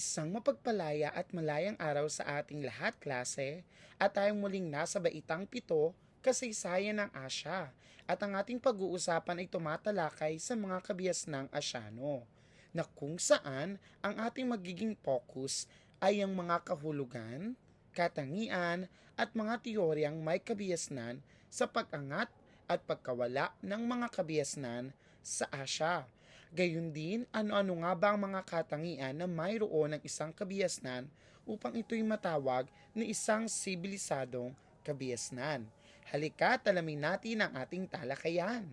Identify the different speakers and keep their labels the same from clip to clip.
Speaker 1: Isang mapagpalaya at malayang araw sa ating lahat, klase, at tayong muling nasa baitang pito, kasaysayan ng Asya, at ang ating pag-uusapan ay tumatalakay sa mga kabias ng Asyano, na kung saan ang ating magiging focus ay ang mga kahulugan, katangian, at mga teoryang may kabiasnan sa pag-angat at pagkawala ng mga kabiasnan sa Asya. Gayun din, ano-ano nga ba ang mga katangian na mayroon ng isang kabiasnan upang ito'y matawag na isang sibilisadong kabiasnan. Halika, talamin natin ang ating talakayan.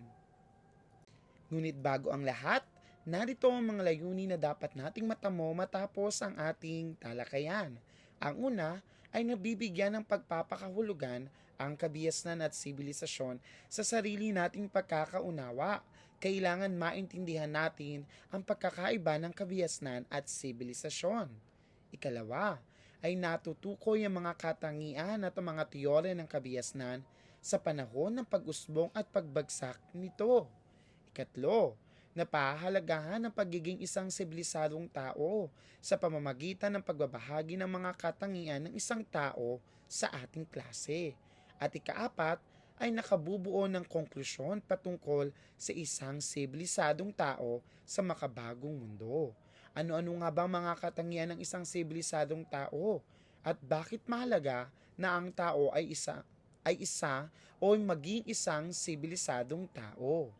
Speaker 1: Ngunit bago ang lahat, narito ang mga layunin na dapat nating matamo matapos ang ating talakayan. Ang una ay nabibigyan ng pagpapakahulugan ang kabiasnan at sibilisasyon sa sarili nating pagkakaunawa. Kailangan maintindihan natin ang pagkakaiba ng kabiasnan at sibilisasyon. Ikalawa, ay natutukoy ang mga katangian at mga teorya ng kabiasnan sa panahon ng pag-usbong at pagbagsak nito. Ikatlo, napahalagahan ang pagiging isang sibilisadong tao sa pamamagitan ng pagbabahagi ng mga katangian ng isang tao sa ating klase. At ikaapat, ay nakabubuo ng konklusyon patungkol sa isang sibilisadong tao sa makabagong mundo. Ano-ano nga ba mga katangian ng isang sibilisadong tao? At bakit mahalaga na ang tao ay isa ay isa o maging isang sibilisadong tao?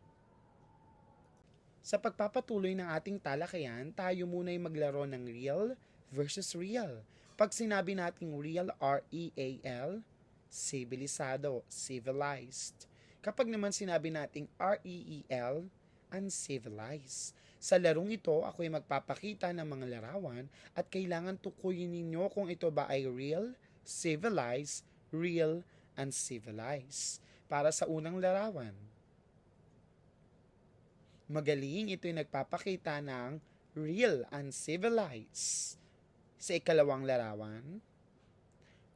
Speaker 1: Sa pagpapatuloy ng ating talakayan, tayo muna ay maglaro ng real versus real. Pag sinabi nating real, R-E-A-L, civilisado, civilized. Kapag naman sinabi nating R-E-E-L, uncivilized. Sa larong ito, ako ay magpapakita ng mga larawan at kailangan tukuyin ninyo kung ito ba ay real, civilized, real, uncivilized. Para sa unang larawan. Magaling ito ay nagpapakita ng real, uncivilized. Sa ikalawang larawan,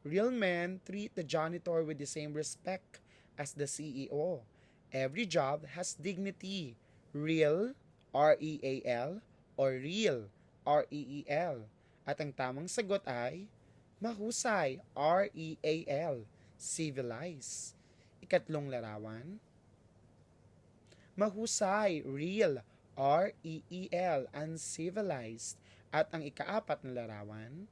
Speaker 1: Real men treat the janitor with the same respect as the CEO. Every job has dignity. Real, R-E-A-L, or real, R-E-E-L. At ang tamang sagot ay mahusay, R-E-A-L, civilized. Ikatlong larawan, mahusay, real, R-E-E-L, uncivilized. At ang ikaapat na larawan,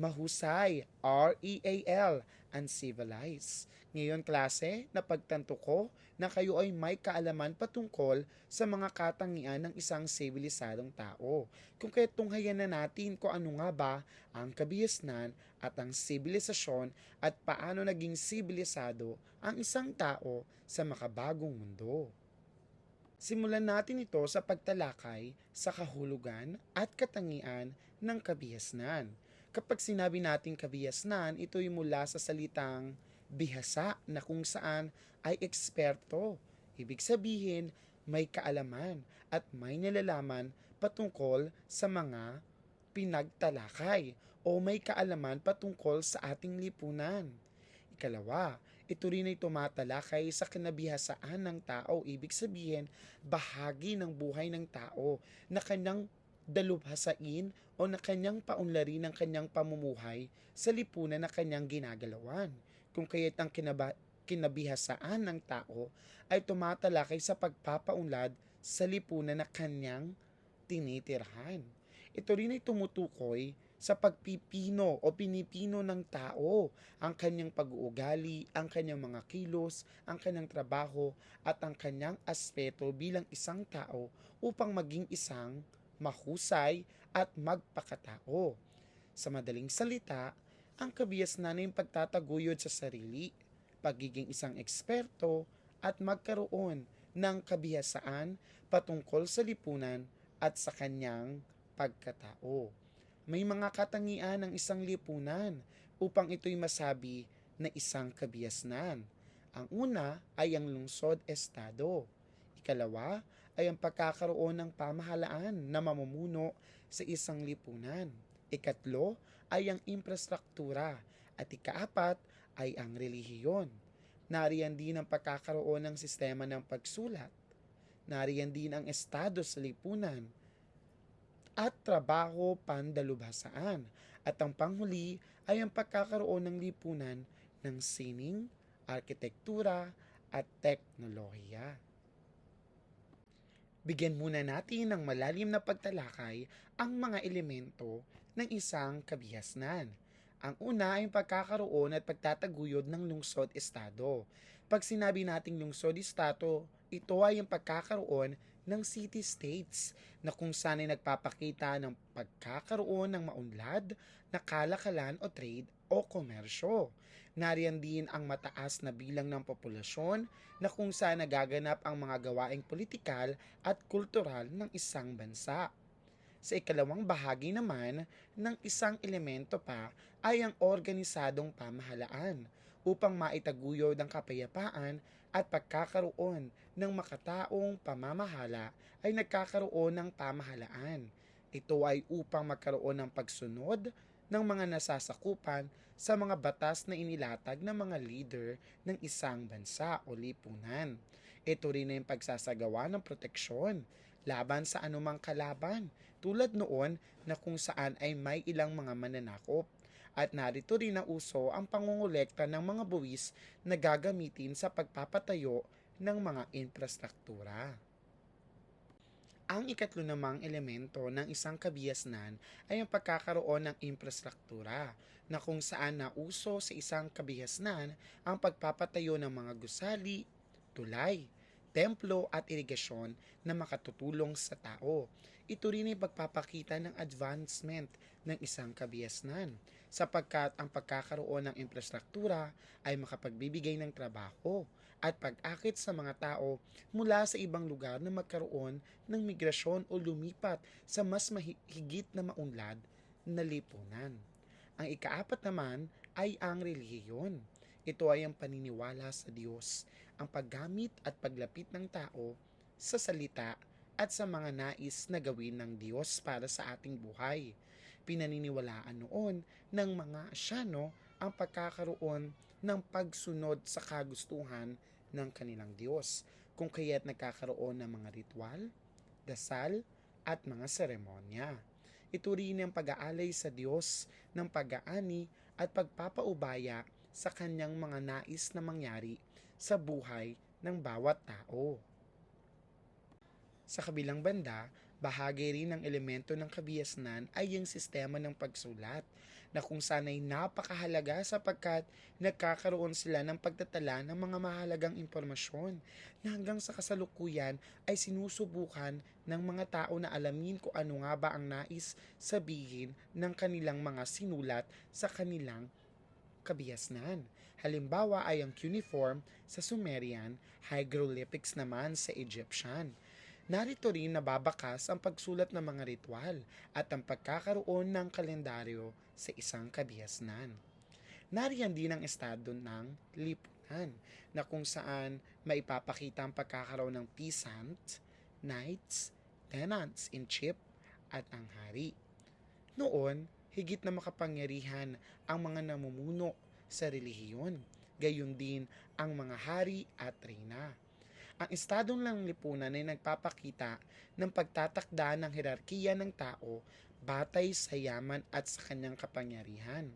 Speaker 1: mahusay, R-E-A-L, uncivilized. Ngayon klase, napagtanto ko na kayo ay may kaalaman patungkol sa mga katangian ng isang sibilisadong tao. Kung kaya tunghayan na natin kung ano nga ba ang kabiasnan at ang sibilisasyon at paano naging sibilisado ang isang tao sa makabagong mundo. Simulan natin ito sa pagtalakay sa kahulugan at katangian ng kabihasnan. Kapag sinabi nating kabihasnan, ito'y mula sa salitang bihasa na kung saan ay eksperto. Ibig sabihin, may kaalaman at may nalalaman patungkol sa mga pinagtalakay o may kaalaman patungkol sa ating lipunan. Ikalawa, ito rin ay tumatalakay sa kinabihasaan ng tao. Ibig sabihin, bahagi ng buhay ng tao na kanyang dalubhasain o na kanyang paunlari ng kanyang pamumuhay sa lipunan na kanyang ginagalawan. Kung kaya't ang kinaba, kinabihasaan ng tao ay tumatalakay sa pagpapaunlad sa lipunan na kanyang tinitirhan. Ito rin ay tumutukoy sa pagpipino o pinipino ng tao ang kanyang pag-uugali, ang kanyang mga kilos, ang kanyang trabaho at ang kanyang aspeto bilang isang tao upang maging isang mahusay at magpakatao. Sa madaling salita, ang kabiyasnan ay pagtataguyod sa sarili, pagiging isang eksperto at magkaroon ng kabihasaan patungkol sa lipunan at sa kanyang pagkatao. May mga katangian ng isang lipunan upang ito'y masabi na isang kabiyasnan. Ang una ay ang lungsod-estado. Ikalawa ay ang pagkakaroon ng pamahalaan na mamumuno sa isang lipunan. Ikatlo ay ang infrastruktura. At ikaapat ay ang relihiyon. Nariyan din ang pagkakaroon ng sistema ng pagsulat. Nariyan din ang estado sa lipunan. at trabaho pandalubhasaan. At ang panghuli ay ang pagkakaroon ng lipunan ng sining, arkitektura at teknolohiya. Bigyan muna natin ng malalim na pagtalakay ang mga elemento ng isang kabihasnan. Ang una ay pagkakaroon at pagtataguyod ng lungsod-estado. Pag sinabi nating lungsod-estado, ito ay ang pagkakaroon ng city-states na kung saan ay nagpapakita ng pagkakaroon ng maunlad na kalakalan o trade o komersyo. Nariyan din ang mataas na bilang ng populasyon na kung saan nagaganap ang mga gawaing politikal at kultural ng isang bansa. Sa ikalawang bahagi naman ng isang elemento pa ay ang organisadong pamahalaan upang maitaguyod ang kapayapaan at pagkakaroon ng makataong pamamahala ay nagkakaroon ng pamahalaan. Ito ay upang magkaroon ng pagsunod ng mga nasasakupan sa mga batas na inilatag ng mga leader ng isang bansa o lipunan. Ito rin ay pagsasagawa ng proteksyon laban sa anumang kalaban tulad noon na kung saan ay may ilang mga mananakop at narito rin na uso ang pangungulekta ng mga buwis na gagamitin sa pagpapatayo ng mga infrastruktura. Ang ikatlo namang elemento ng isang kabihasnan ay ang pagkakaroon ng infrastruktura na kung saan nauso sa isang kabihasnan ang pagpapatayo ng mga gusali, tulay, templo at irigasyon na makatutulong sa tao. Ito rin ay pagpapakita ng advancement ng isang kabihasnan sapagkat ang pagkakaroon ng infrastruktura ay makapagbibigay ng trabaho at pag-akit sa mga tao mula sa ibang lugar na magkaroon ng migrasyon o lumipat sa mas mahigit na maunlad na lipunan. Ang ikaapat naman ay ang relihiyon. Ito ay ang paniniwala sa Diyos, ang paggamit at paglapit ng tao sa salita at sa mga nais na gawin ng Diyos para sa ating buhay. Pinaniniwalaan noon ng mga Asyano ang pagkakaroon ng pagsunod sa kagustuhan ng kanilang Diyos, kung kaya't nagkakaroon ng mga ritual, dasal, at mga seremonya. Ito rin ang pag-aalay sa Diyos ng pag-aani at pagpapaubaya sa kanyang mga nais na mangyari sa buhay ng bawat tao. Sa kabilang banda, bahagi rin ng elemento ng kabihasnan ay yung sistema ng pagsulat na kung sana'y napakahalaga sapagkat nagkakaroon sila ng pagtatala ng mga mahalagang impormasyon na hanggang sa kasalukuyan ay sinusubukan ng mga tao na alamin kung ano nga ba ang nais sabihin ng kanilang mga sinulat sa kanilang kabihasnan. Halimbawa ay ang cuneiform sa Sumerian, hieroglyphics naman sa Egyptian. Narito rin nababakas ang pagsulat ng mga ritual at ang pagkakaroon ng kalendaryo sa isang kabihasnan. Nariyan din ang estado ng lipunan na kung saan maipapakita ang pagkakaroon ng peasant, knights, tenants in chief at ang hari. Noon, higit na makapangyarihan ang mga namumuno sa relihiyon, gayon din ang mga hari at reyna. Ang estadong lang lipunan ay nagpapakita ng pagtatakda ng hierarkiya ng tao batay sa yaman at sa kanyang kapangyarihan.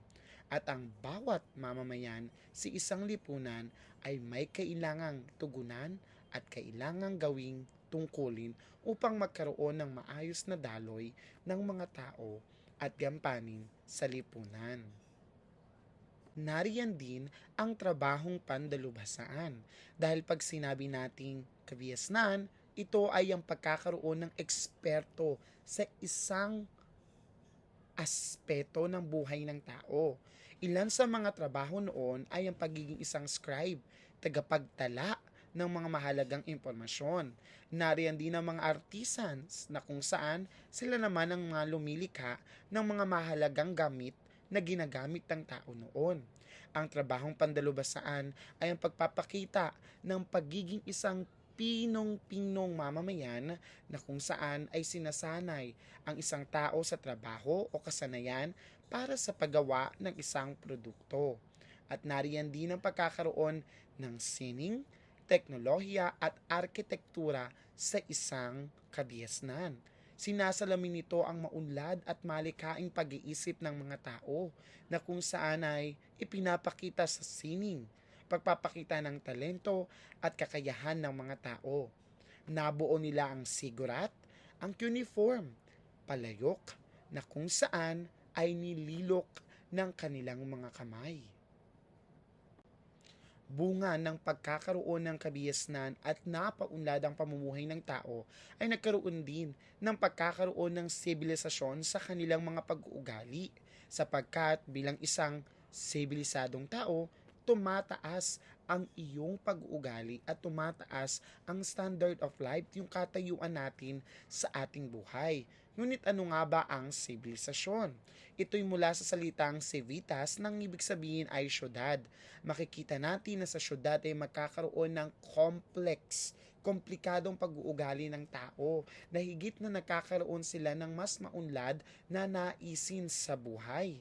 Speaker 1: At ang bawat mamamayan sa isang lipunan ay may kailangang tugunan at kailangang gawing tungkulin upang magkaroon ng maayos na daloy ng mga tao at gampanin sa lipunan. Nariyan din ang trabahong pandalubhasaan dahil pag sinabi nating kabiyasnan, ito ay ang pagkakaroon ng eksperto sa isang aspeto ng buhay ng tao. Ilan sa mga trabaho noon ay ang pagiging isang scribe, tagapagtala ng mga mahalagang impormasyon. Nariyan din ang mga artisans na kung saan sila naman ang mga lumilika ng mga mahalagang gamit na ginagamit ng tao noon. Ang trabahong pandalubasaan ay ang pagpapakita ng pagiging isang pinong-pinong mamamayan na kung saan ay sinasanay ang isang tao sa trabaho o kasanayan para sa paggawa ng isang produkto. At nariyan din ang pagkakaroon ng sining, teknolohiya at arkitektura sa isang kabihasnan. Sinasalamin nito ang maunlad at malikaing pag-iisip ng mga tao na kung saan ay ipinapakita sa sining, pagpapakita ng talento at kakayahan ng mga tao. Nabuo nila ang sigurat, ang cuneiform, palayok, na kung saan ay nililok ng kanilang mga kamay bunga ng pagkakaroon ng kabiyasnan at napaunlad ang pamumuhay ng tao ay nagkaroon din ng pagkakaroon ng sibilisasyon sa kanilang mga pag-uugali. Sapagkat bilang isang sibilisadong tao, tumataas ang iyong pag-uugali at tumataas ang standard of life, yung katayuan natin sa ating buhay. Ngunit ano nga ba ang sibilisasyon? Ito'y mula sa salitang civitas nang ibig sabihin ay syudad. Makikita natin na sa syudad ay magkakaroon ng complex, komplikadong pag-uugali ng tao na higit na nakakaroon sila ng mas maunlad na naisin sa buhay.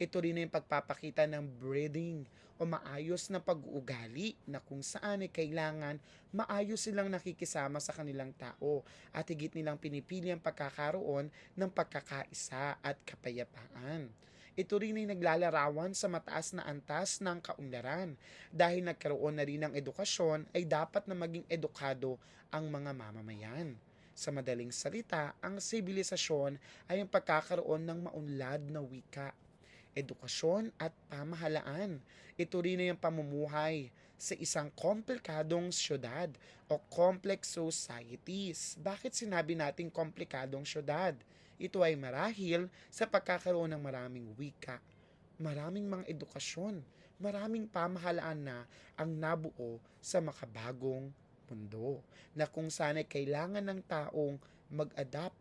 Speaker 1: Ito rin ay pagpapakita ng breeding o maayos na pag-uugali na kung saan ay kailangan maayos silang nakikisama sa kanilang tao at higit nilang pinipili ang pagkakaroon ng pagkakaisa at kapayapaan. Ito rin ay naglalarawan sa mataas na antas ng kaunlaran. Dahil nagkaroon na rin ng edukasyon ay dapat na maging edukado ang mga mamamayan. Sa madaling salita, ang sibilisasyon ay ang pagkakaroon ng maunlad na wika edukasyon at pamahalaan. Ito rin ay ang pamumuhay sa isang komplikadong syudad o complex societies. Bakit sinabi natin komplikadong syudad? Ito ay marahil sa pagkakaroon ng maraming wika, maraming mga edukasyon, maraming pamahalaan na ang nabuo sa makabagong mundo na kung saan ay kailangan ng taong mag-adapt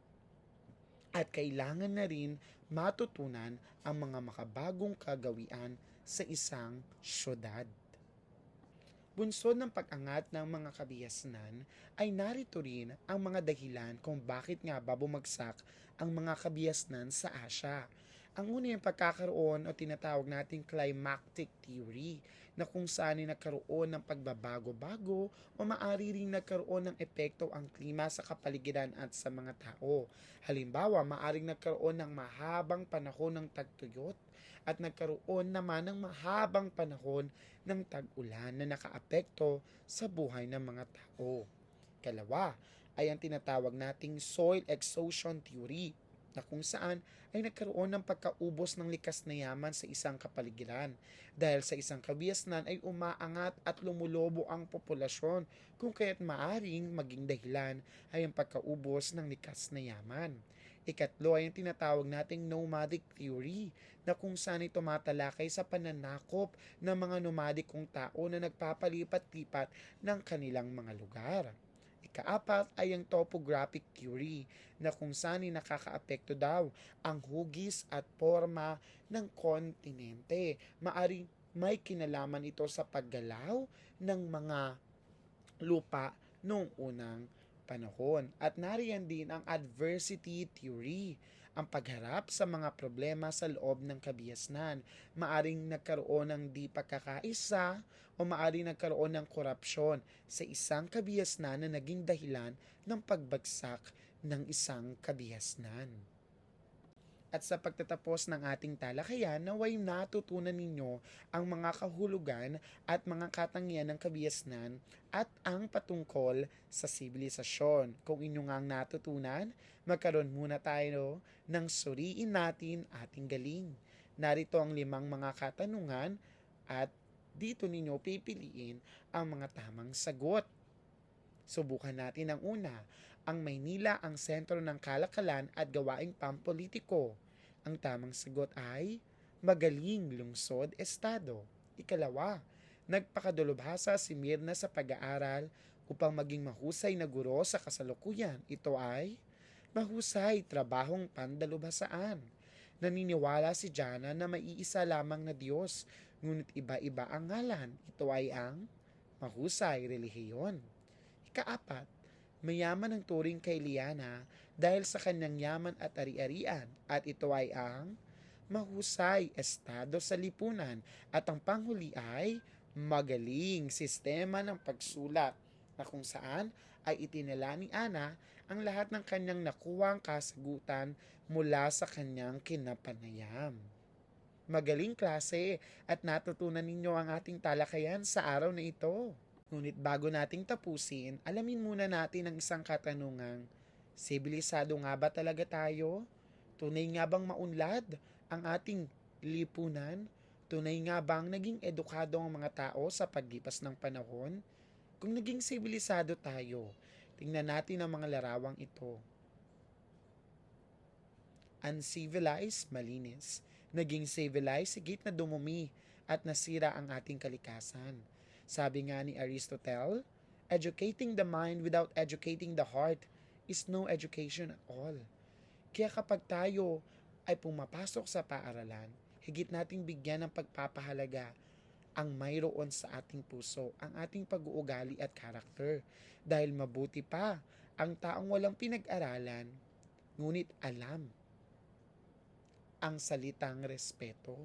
Speaker 1: at kailangan na rin matutunan ang mga makabagong kagawian sa isang syudad. Bunsod ng pag-angat ng mga kabihasnan ay narito rin ang mga dahilan kung bakit nga ba bumagsak ang mga kabihasnan sa Asya. Ang una yung pagkakaroon o tinatawag nating climactic theory na kung saan ay nagkaroon ng pagbabago-bago o maari ring nagkaroon ng epekto ang klima sa kapaligiran at sa mga tao. Halimbawa, maaring nagkaroon ng mahabang panahon ng tagtuyot at nagkaroon naman ng mahabang panahon ng tag-ulan na nakaapekto sa buhay ng mga tao. Kalawa ay ang tinatawag nating soil exhaustion theory na kung saan ay nagkaroon ng pagkaubos ng likas na yaman sa isang kapaligiran. Dahil sa isang kabiasnan ay umaangat at lumulobo ang populasyon kung kaya't maaring maging dahilan ay ang pagkaubos ng likas na yaman. Ikatlo ay ang tinatawag nating nomadic theory na kung saan ay tumatalakay sa pananakop ng mga nomadikong tao na nagpapalipat-lipat ng kanilang mga lugar. Ikaapat ay ang topographic theory na kung saan nakakaapekto daw ang hugis at forma ng kontinente. Maaring may kinalaman ito sa paggalaw ng mga lupa noong unang panahon. At nariyan din ang adversity theory, ang pagharap sa mga problema sa loob ng kabihasnan. Maaring nagkaroon ng di pagkakaisa o maaring nagkaroon ng korupsyon sa isang kabihasnan na naging dahilan ng pagbagsak ng isang kabihasnan. At sa pagtatapos ng ating talakayan, naway natutunan ninyo ang mga kahulugan at mga katangian ng kabiyasnan at ang patungkol sa sibilisasyon. Kung inyo nga ang natutunan, magkaroon muna tayo ng suriin natin ating galing. Narito ang limang mga katanungan at dito ninyo pipiliin ang mga tamang sagot. Subukan natin ang una ang Maynila ang sentro ng kalakalan at gawaing pampolitiko. Ang tamang sagot ay magaling lungsod estado. Ikalawa, nagpakadulubhasa si Mirna sa pag-aaral upang maging mahusay na guro sa kasalukuyan. Ito ay mahusay trabahong pandalubhasaan. Naniniwala si Jana na maiisa lamang na Diyos, ngunit iba-iba ang ngalan. Ito ay ang mahusay relihiyon. Ikaapat, Mayaman ang turing kay Liana dahil sa kanyang yaman at ari-arian at ito ay ang mahusay estado sa lipunan at ang panghuli ay magaling sistema ng pagsulat na kung saan ay itinala ni Ana ang lahat ng kanyang nakuwang kasagutan mula sa kanyang kinapanayam. Magaling klase at natutunan ninyo ang ating talakayan sa araw na ito. Ngunit bago nating tapusin, alamin muna natin ang isang katanungang, sibilisado nga ba talaga tayo? Tunay nga bang maunlad ang ating lipunan? Tunay nga bang naging edukado ang mga tao sa paglipas ng panahon? Kung naging sibilisado tayo, tingnan natin ang mga larawang ito. Uncivilized, malinis. Naging civilized, sigit na dumumi at nasira ang ating kalikasan. Sabi nga ni Aristotle, educating the mind without educating the heart is no education at all. Kaya kapag tayo ay pumapasok sa paaralan, higit nating bigyan ng pagpapahalaga ang mayroon sa ating puso, ang ating pag-uugali at karakter. Dahil mabuti pa ang taong walang pinag-aralan, ngunit alam ang salitang respeto.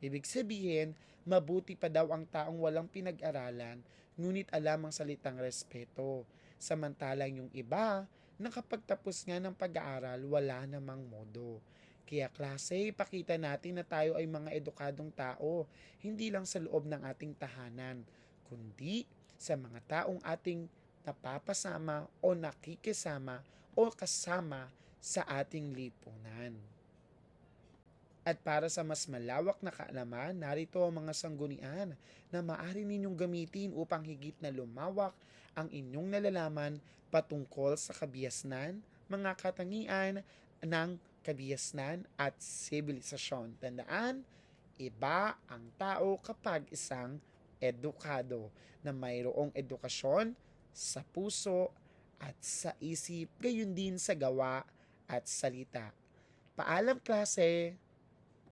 Speaker 1: Ibig sabihin, mabuti pa daw ang taong walang pinag-aralan, ngunit alam ang salitang respeto. Samantalang yung iba, nakapagtapos nga ng pag-aaral, wala namang modo. Kaya klase, ipakita natin na tayo ay mga edukadong tao, hindi lang sa loob ng ating tahanan, kundi sa mga taong ating napapasama o nakikisama o kasama sa ating lipunan. At para sa mas malawak na kaalaman, narito ang mga sanggunian na maaari ninyong gamitin upang higit na lumawak ang inyong nalalaman patungkol sa kabiasnan, mga katangian ng kabiasnan at sibilisasyon. Tandaan, iba ang tao kapag isang edukado na mayroong edukasyon sa puso at sa isip, gayon din sa gawa at salita. Paalam klase!